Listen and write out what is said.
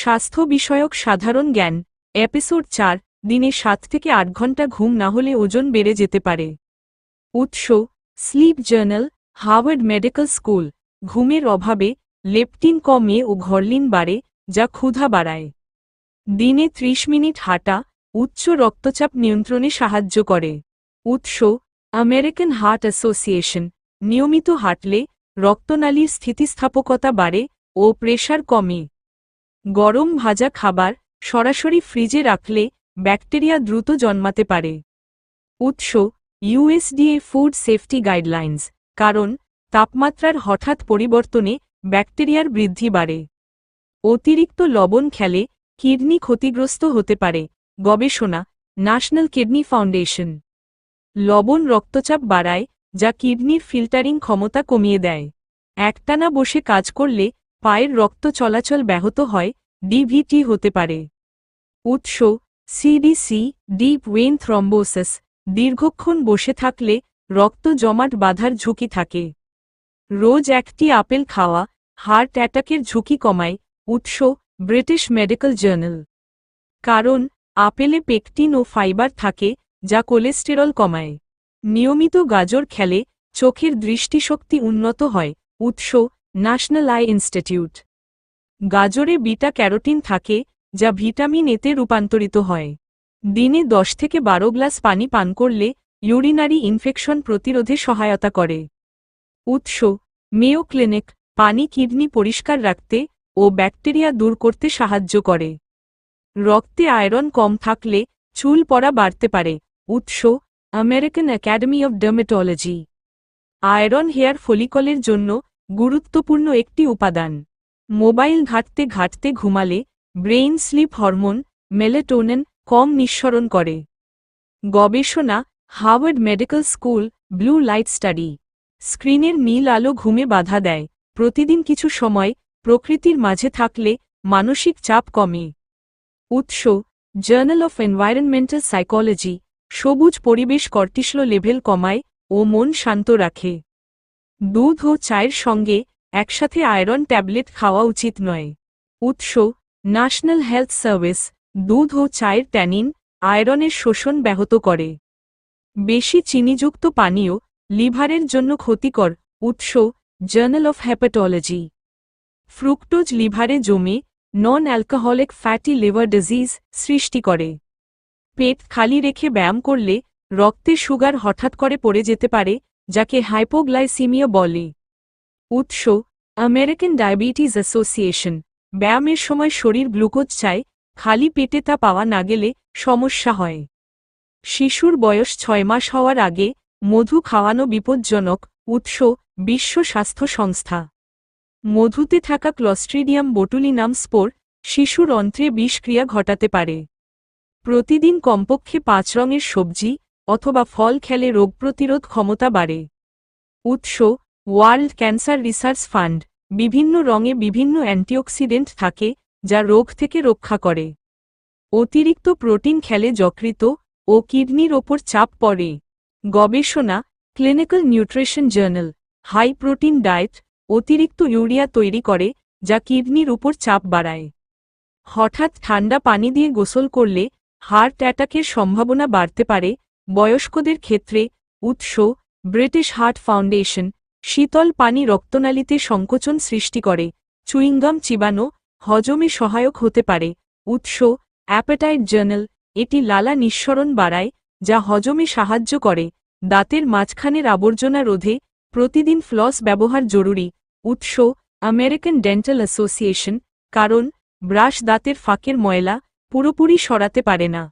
স্বাস্থ্য বিষয়ক সাধারণ জ্ঞান, এপিসোড চার, দিনে সাত থেকে আট ঘণ্টা ঘুম না হলে ওজন বেড়ে যেতে পারে। উৎস, sleep journal, Harvard medical school, ঘুমের অভাবে লেপটিন কমে ও ঘরলিন বাড়ে, যা ক্ষুধা বাড়ায়। দিনে ৩০ মিনিট হাঁটা, উচ্চ রক্তচাপ নিয়ন্ত্রণে সাহায্য করে। উৎস, আমেরিকান হার্ট অ্যাসোসিয়েশন, নিয়মিত হাঁটলে রক্তনালীর স্থিতিস্থাপকতা বাড়ে ও প্রেশার কমে। গরম ভাজা খাবার সরাসরি ফ্রিজে রাখলে ব্যাকটেরিয়া দ্রুত জন্মাতে পারে। উৎস ইউএসডিএ ফুড সেফটি গাইডলাইন্স কারণ তাপমাত্রার হঠাৎ পরিবর্তনে ব্যাকটেরিয়ার বৃদ্ধি বাড়ে। অতিরিক্ত লবণ খেলে কিডনি ক্ষতিগ্রস্ত হতে পারে, গবেষণা, ন্যাশনাল কিডনি ফাউন্ডেশন। লবণ রক্তচাপ বাড়ায়, যা কিডনির ফিল্টারিং ক্ষমতা কমিয়ে দেয়। একটানা বসে কাজ করলে পায়ের রক্ত চলাচল ব্যাহত হয় ডিভিটি হতে পারে। উৎস সিডিসি ডিপ ওয়েন থ্রম্বোসিস দীর্ঘক্ষণ বসে থাকলে রক্ত জমাট বাঁধার ঝুঁকি থাকে। রোজ একটি আপেল খাওয়া হার্ট অ্যাটাকের ঝুঁকি কমায়, উৎস ব্রিটিশ মেডিকেল জার্নাল কারণ, আপেলে পেকটিন ও ফাইবার থাকে, যা কোলেস্টেরল কমায়। নিয়মিত গাজর খেলে চোখের দৃষ্টিশক্তি উন্নত হয়, উৎস ন্যাশনাল আই ইনস্টিটিউট গাজরে বিটা ক্যারোটিন থাকে, যা ভিটামিন এতে রূপান্তরিত হয়। দিনে দশ থেকে বারো গ্লাস পানি পান করলে ইউরিনারি ইনফেকশন প্রতিরোধে সহায়তা করে। উৎস মেও ক্লিনিক, পানি কিডনি পরিষ্কার রাখতে ও ব্যাকটেরিয়া দূর করতে সাহায্য করে। রক্তে আয়রন কম থাকলে চুল পড়া বাড়তে পারে। উৎস, American academy of dermatology. Iron hair ফলিকলের জন্য গুরুত্বপূর্ণ একটি উপাদান। মোবাইল ঘাটতে ঘাটতে ঘুমালে ব্রেইন স্লিপ হরমোন, মেলেটোনেন কম নিঃসরণ করে। গবেষণা, Harvard medical school, blue light study. স্ক্রিনের নীল আলো ঘুমে বাধা দেয়। প্রতিদিন কিছু সময় প্রকৃতির মাঝে থাকলে মানসিক চাপ কমে। উৎস, জার্নাল অফ এনভায়রনমেন্টাল সাইকোলজি। সবুজ পরিবেশ কর্টিসল লেভেল কমায় ও মন শান্ত রাখে। দুধ ও চায়ের সঙ্গে একসাথে আয়রন ট্যাবলেট খাওয়া উচিত নয়। উৎস ন্যাশনাল হেলথ সার্ভিস দুধ ও চায়ের ট্যানিন আয়রনের শোষণ ব্যাহত করে। বেশি চিনিযুক্ত পানীয় লিভারের জন্য ক্ষতিকর, উৎস জার্নাল অফ হ্যাপাটোলজি ফ্রুক্টোজ লিভারে জমে non alcoholic fatty liver disease সৃষ্টি করে। পেট খালি রেখে ব্যায়াম করলে রক্তে সুগার হঠাৎ করে পড়ে যেতে পারে যাকে হাইপোগ্লাইসিমিয়া বলে। উৎস, আমেরিকান ডায়াবেটিস অ্যাসোসিয়েশন। ব্যায়ামের সময় শরীর গ্লুকোজ চায়, খালি পেটে তা পাওয়া না গেলে সমস্যা হয়। শিশুর বয়স ছয় মাস হওয়ার আগে মধু খাওয়ানো বিপজ্জনক, উৎস, বিশ্ব স্বাস্থ্য সংস্থা। মধুতে থাকা ক্লস্ট্রিডিয়াম বোটুলিনাম স্পোর শিশুর অন্ত্রে বিষক্রিয়া ঘটাতে পারে। প্রতিদিন কমপক্ষে পাঁচ রঙের সবজি অথবা ফল খেলে রোগ প্রতিরোধ ক্ষমতা বাড়ে। উৎস ওয়ার্ল্ড ক্যান্সার রিসার্চ ফান্ড বিভিন্ন রঙে বিভিন্ন অ্যান্টিঅক্সিডেন্ট থাকে, যা রোগ থেকে রক্ষা করে। অতিরিক্ত প্রোটিন খেলে যকৃত ও কিডনির ওপর চাপ পড়ে। গবেষণা clinical nutrition journal high protein diet অতিরিক্ত ইউরিয়া তৈরি করে, যা কিডনির উপর চাপ বাড়ায়। হঠাৎ ঠান্ডা পানি দিয়ে গোসল করলে হার্ট অ্যাটাকের সম্ভাবনা বাড়তে পারে বয়স্কদের ক্ষেত্রে, উৎস ব্রিটিশ হার্ট ফাউন্ডেশন শীতল পানি রক্তনালীতে সংকোচন সৃষ্টি করে, চুইংগাম চিবানো, হজমে সহায়ক হতে পারে, উৎস অ্যাপেটাইট জার্নাল এটি লালা নিঃসরণ বাড়ায়, যা হজমে সাহায্য করে, দাঁতের মাঝখানের আবর্জনা রোধে, প্রতিদিন ফ্লস ব্যবহার জরুরি, উৎস আমেরিকান ডেন্টাল অ্যাসোসিয়েশন কারণ, ব্রাশ দাঁতের ফাঁকের ময়লা, পুরোপুরি সরাতে পারে না।